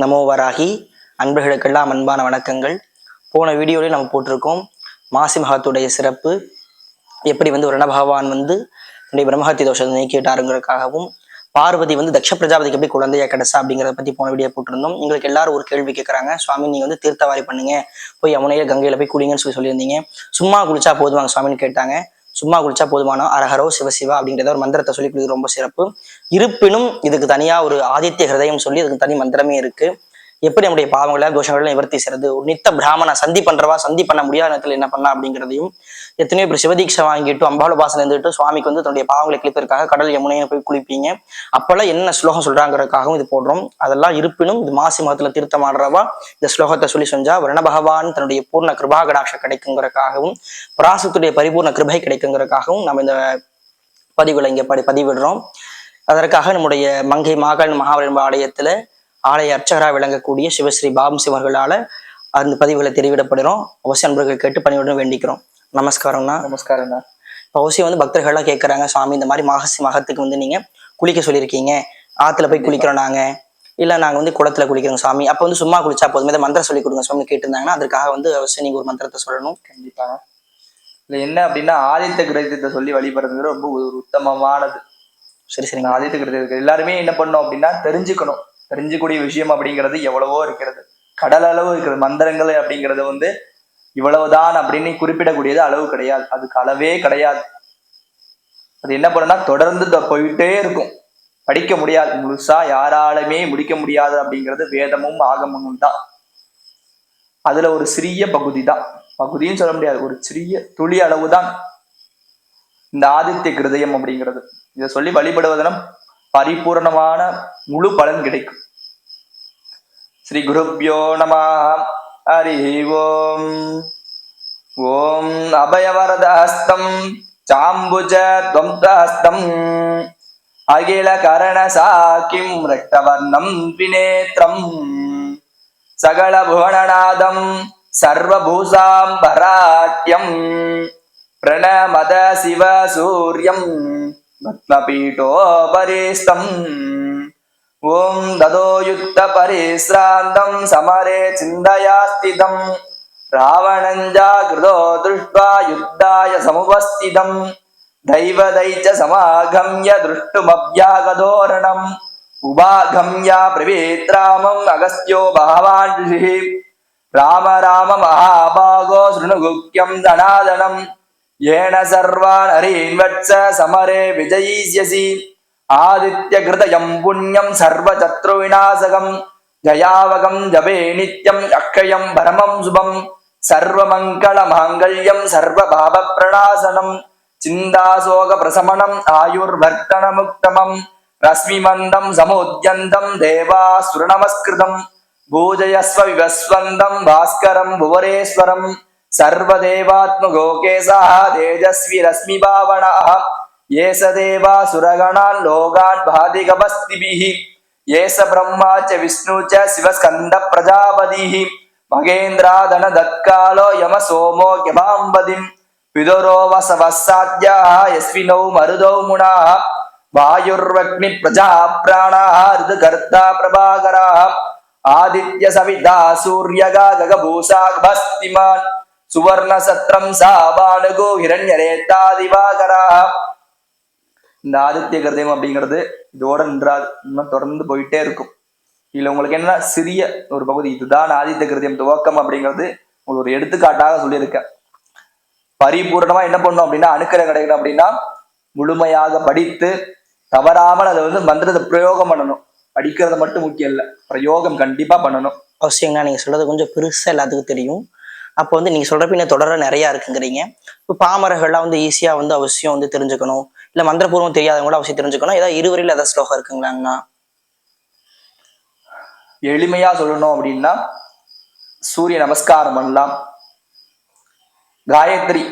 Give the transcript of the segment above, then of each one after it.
நமோவராகி அன்பர்களுக்கெல்லாம் அன்பான வணக்கங்கள். போன வீடியோவில் நம்ம போட்டிருக்கோம் மாசி மகத்துடைய சிறப்பு. எப்படி வந்து வருண பகவான் வந்து தன்னுடைய பிரம்மஹத்தி தோஷத்தை நீக்கிட்டாருங்கிறதுக்காகவும் பார்வதி வந்து தக்ஷ பிரஜாபதிக்கு எப்படி குழந்தையா கிடைச்சா அப்படிங்கிறத பத்தி போன வீடியோ போட்டிருந்தோம். எங்களுக்கு எல்லாரும் ஒரு கேள்வி கேட்கறாங்க சுவாமி நீங்க வந்து தீர்த்தவாரி பண்ணுங்க. போய் யமுனையில கங்கையில போய் குளிங்கன்னு சொல்லி சொல்லியிருந்தீங்க. சும்மா குளிச்சா போதுவாங்க சுவாமின்னு கேட்டாங்க. சும்மா குளிச்சா போதுமானோ? அரஹரோ சிவசிவா அப்படிங்கிறத ஒரு மந்திரத்தை சொல்லி கொடுக்குறது ரொம்ப சிறப்பு. இருப்பினும் இதுக்கு தனியா ஒரு ஆதித்ய ஹிரதயம் சொல்லி அதுக்கு தனி மந்திரமே இருக்கு. எப்படி நம்முடைய பாவங்களை தோஷங்களை நிவர்த்தி செய்யறது? ஒரு நித்த பிராமண சந்தி பண்றவா சந்தி பண்ண முடியாத நேரத்தில் என்ன பண்ணலாம் அப்படிங்கிறதையும் எத்தனையோ பேர் சிவதீட்சை வாங்கிட்டு அம்பாள் பாசனம் இருந்துட்டு சுவாமிக்கு வந்து தன்னுடைய பாவங்களை கிழிப்பதற்காக கடல் யமுனையை போய் குளிப்பீங்க. அப்பெல்லாம் என்ன ஸ்லோகம் சொல்றாங்கிறதுக்காகவும் இது போடுறோம். அதெல்லாம் இருப்பினும் இது மாசி மதத்துல திருத்தமாடுறவா ஆடுறவா இந்த ஸ்லோகத்தை சொல்லி செஞ்சா வருண பகவான் தன்னுடைய பூர்ண கிருபா கடாட்ச கிடைக்குங்கிறதுக்காகவும் பராசத்துடைய பரிபூர்ண கிருபை கிடைக்குங்கிறதுக்காகவும் நம்ம இந்த பதிவுகளை இங்கே படி பதிவிடுறோம். அதற்காக நம்முடைய மங்கை மாகாண் மகாவலிம்ப ஆலயத்துல ஆலய அர்ச்சகராக விளங்கக்கூடிய சிவஸ்ரீ பாபு சிவர்களால அந்த பதிவுகளை தெரிவிடப்படுறோம் அவசியம் அன்பர்கள் கேட்டு பணியுடன் வேண்டிக்கிறோம். நமஸ்காரம்ண்ணா. நமஸ்காரம்ண்ணா. இப்போ அவசியம் வந்து பக்தர்கள்லாம் கேட்குறாங்க சுவாமி இந்த மாதிரி மாகசி மகத்துக்கு வந்து நீங்க குளிக்க சொல்லியிருக்கீங்க. ஆத்துல போய் குளிக்கிறோம் நாங்க. இல்ல நாங்க வந்து குளத்துல குளிக்கிறோம் சாமி. அப்போ வந்து சும்மா குளிச்சா போதுமே. இந்த மந்திரம் சொல்லி கொடுங்க சுவாமி கேட்டிருந்தாங்கன்னா அதற்காக வந்து அவசியம் நீங்க ஒரு மந்திரத்தை சொல்லணும். கண்டிப்பாங்க இதுல என்ன அப்படின்னா ஆதித்த கிரகத்தை சொல்லி வழிபடுறது ரொம்ப ஒரு உத்தமமானது. சரி சரிங்க. ஆதித்த கிரகத்துக்கு எல்லாருமே என்ன பண்ணோம் அப்படின்னா தெரிஞ்சுக்கணும். தெரிஞ்சுக்கூடிய விஷயம் அப்படிங்கிறது எவ்வளவோ இருக்கிறது. கடல் அளவு இருக்கிறது மந்திரங்கள் அப்படிங்கிறது வந்து இவ்வளவுதான் அப்படின்னு குறிப்பிடக்கூடியது அளவு கிடையாது. அதுக்கு அளவே கிடையாது. அது என்ன பண்ணுன்னா தொடர்ந்து போயிட்டே இருக்கும். படிக்க முடியாது. முழுசா யாராலுமே முடிக்க முடியாது அப்படிங்கிறது வேதமும் ஆகமமும் தான். அதுல ஒரு சிறிய பகுதி தான். பகுதின்னு சொல்ல முடியாது. ஒரு சிறிய துளி அளவு தான் இந்த ஆதித்ய கிருதயம் அப்படிங்கிறது. இதை சொல்லி வழிபடுவதனம் பரிபூர்ணமான முழு பலன் கிடைக்கும். ஸ்ரீ குருப்யோ நம ஹரி ஓம். ஓம் அபயவரதஹஸ்தம் சாம்புஜ துவந்தஹஸ்தம் அகில கரண சாக்கிம் ரக்தவர்ணம் விநேத்ரம் சகல புவனநாதம் சர்வபூசாம்பராட்யம் பிரணமத சிவ சூரியம் రత్నపీఠోపరిష్టం ఓం దదోయుక్త పరిశ్రాంతం సమరే చిందయాస్థితం. రావణం జాగృతో దృష్ట్వా యుద్ధాయ సముపస్థితం. దైవదైచ సమాగమ్య దృష్టుమవ్యాగధోరణం. ఉపాగమ్య ప్రవేత్రామం అగస్త్యో భగవాన్ ఋషి. రామ రామ మహాభాగో శృణుగుఖ్యం ధనాదనం. ஏன சர்வான் ஹரீன் வட்ச சமரே விஜயீஸ்யசி ஆதித்ய கிருதயம் புண்ணியம் சர்வ சத்ரு விநாசகம் ஜயாவகம் ஜபே நித்யம் அக்ஷயம் பரமம் சுபம் சர்வ மங்கள மாங்கல்யம் சர்வ பாப பிரணாசனம் சிந்தாசோக பிரசமனம் ஆயுர் வர்த்தன முக்தமம் ரஸ்மி மந்தம் தேவாசுர நமஸ்கிருதம் பூஜயஸ்வ விவஸ்வந்தம் பாஸ்கரம் புவரேஸ்வரம் सर्वदेवात्मगोकेशः तेजस्वि रश्मिभावनः ये स देवासुरगणान् लोकान् भादिगपस्तिभिः ये स ब्रह्मा च विष्णु च शिवस्कन्दप्रजापतिः महेन्द्रादनदत्कालो यमसोमो यमाम्बदिम् पितरो वसवस्साद्याः यस्विनौ मरुदौ मुनाः वायुर्वग्निप्रजा प्राणाः ऋतुकर्ता प्रभाकराः आदित्यसविता सूर्यगा சுவர்ண சத்ரம் சாபானுகோ இரண்யரேத்தா திவாகரா இந்த ஆதித்ய கிருதயம் அப்படிங்கிறது இதோட நின்றாது இன்னும் தொடர்ந்து போயிட்டே இருக்கும் இதுல உங்களுக்கு என்ன சிறிய ஒரு பகுதி இதுதான் ஆதித்ய கிருதயம் துவக்கம் அப்படிங்கிறது உங்களுக்கு ஒரு எடுத்துக்காட்டாக சொல்லியிருக்கேன் பரிபூர்ணமா என்ன பண்ணும் அப்படின்னா அணுக்கரம் கிடைக்கணும் அப்படின்னா முழுமையாக படித்து தவறாமல் அதை வந்து மந்திரத்தை பிரயோகம் பண்ணணும் படிக்கிறது மட்டும் முக்கியம் இல்லை பிரயோகம் கண்டிப்பா பண்ணணும் அவசியம்னா நீங்க சொல்றது கொஞ்சம் பெருசா எல்லாத்துக்கும் தெரியும். அப்போ வந்து நீங்க சொல்றப்ப இன்னும் தொடர நிறைய இருக்குங்கிறீங்க. இப்போ பாமரர்கள்லாம் வந்து ஈஸியா வந்து அவசியம் வந்து தெரிஞ்சுக்கணும். இல்ல மந்திரபூர்வம் தெரியாதவங்க கூட அவசியம் தெரிஞ்சுக்கணும். ஏதாவது இருவரையில் ஏதாவது ஸ்லோகம் இருக்குங்களாங்கண்ணா எளிமையா சொல்லணும் அப்படின்னா சூரிய நமஸ்காரம் பண்ணலாம். காயத்ரி.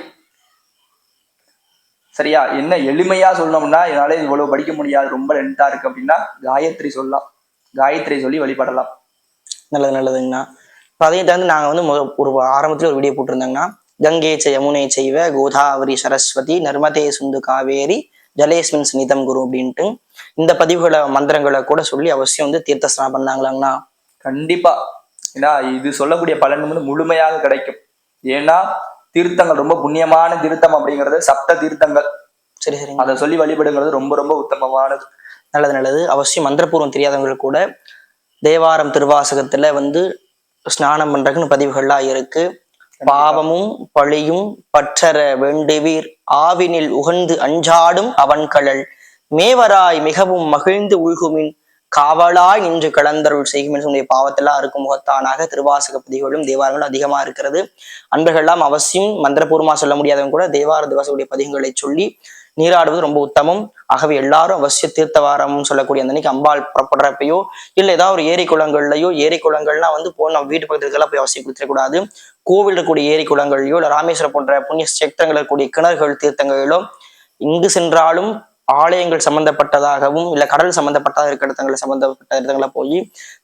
சரியா? என்ன எளிமையா சொல்லணும்னா என்னால இவ்வளவு படிக்க முடியாது ரொம்ப லென்த்தா இருக்கு அப்படின்னா காயத்ரி சொல்லலாம். காயத்ரி சொல்லி வழிபடலாம். நல்லது நல்லதுங்கண்ணா. அதையும் தந்து நாங்கள் வந்து ஒரு ஆரம்பத்தில் ஒரு வீடியோ போட்டிருந்தாங்கன்னா கங்கை செ யமுனை செய்வ கோதாவரி சரஸ்வதி நர்மதே சுந்து காவேரி ஜலேஸ்மின் சுனிதம் குரு அப்படின்ட்டு இந்த பதிவுகளை மந்திரங்களை கூட சொல்லி அவசியம் வந்து தீர்த்த ஸ்நானம் பண்ணாங்களாங்கண்ணா. கண்டிப்பா. ஏன்னா இது சொல்லக்கூடிய பலன் வந்து முழுமையாக கிடைக்கும். ஏன்னா தீர்த்தங்கள் ரொம்ப புண்ணியமான தீர்த்தம் அப்படிங்கிறது சப்த தீர்த்தங்கள். சரி சரிங்க. அதை சொல்லி வழிபடுங்கிறது ரொம்ப ரொம்ப உத்தமமானது. நல்லது நல்லது. அவசியம் மந்திரபூர்வம் தெரியாதவங்களுக்கு கூட தேவாரம் திருவாசகத்துல வந்து ஸ்நானம் பண்றதுக்குன்னு பதிவுகள்லாம் இருக்கு. பாவமும் பழியும் பற்றற வேண்டுவீர். ஆவினில் உகந்து அஞ்சாடும் அவன்கழல் மேவராய் மிகவும் மகிழ்ந்து உள்குமின் காவலாய் நின்று கலந்தருள் செய்யும் சொல்லி பாவத்தெல்லாம் இருக்கும் முகத்தானாக திருவாசக பதிவுகளும் தேவாரங்களும் அதிகமா இருக்கிறது. அன்பர்கள்லாம் அவசியம் மந்திரபூர்வமா சொல்ல முடியாதவங்க கூட தேவார திவாசகுடைய பதிகங்களை சொல்லி நீராடுவது ரொம்ப உத்தமம். ஆகவே எல்லாரும் அவசிய தீர்த்தவாரம் சொல்லக்கூடிய அந்த அன்னைக்கு அம்பாள் புறப்படுறப்பையோ இல்ல ஏதாவது ஒரு ஏரி குளங்கள்லயோ ஏரி குளங்கள்லாம் வந்து போ நம்ம வீட்டு பக்கத்துக்கெல்லாம் போய் அவசியம் கொடுத்துடக்கூடாது கோவில் இருக்கக்கூடிய ஏரி குளங்கள்லையோ இல்ல ராமேஸ்வரம் போன்ற புண்ணிய சேத்திரங்கள் இருக்கக்கூடிய கிணறுகள் தீர்த்தங்களிலோ இங்கு சென்றாலும் ஆலயங்கள் சம்பந்தப்பட்டதாகவும் இல்ல கடல் சம்பந்தப்பட்டதாக இருக்கிற இடத்துல சம்பந்தப்பட்ட இடங்களை போய்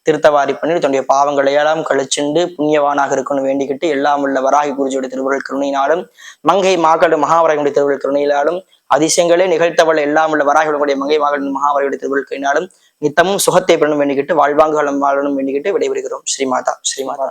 திருத்தவாரி பண்ணி தன்னுடைய பாவங்களை எல்லாம் கழிச்சுண்டு புண்ணியவானாக இருக்கணும் வேண்டிக்கிட்டு எல்லாம் உள்ள வராகி குருஜியுடைய திருவுருள் கருணையினாலும் மங்கை மாகடு மகாவராயனுடைய திருவுருள் கருணையினாலும் அதிசயங்களே நிகழ்த்தவள் எல்லாம் உள்ள வராகிகளுடைய மங்கை மகள் மகாவரையுடைய திருவுருள் கருணையினாலும் நித்தமும் சுகத்தை பெறணும் வேண்டிக்கிட்டு வாழ்வாங்குகளும் வாழணும் வேண்டிக்கிட்டு விடைபெறுகிறோம். ஸ்ரீமாதா ஸ்ரீமாதா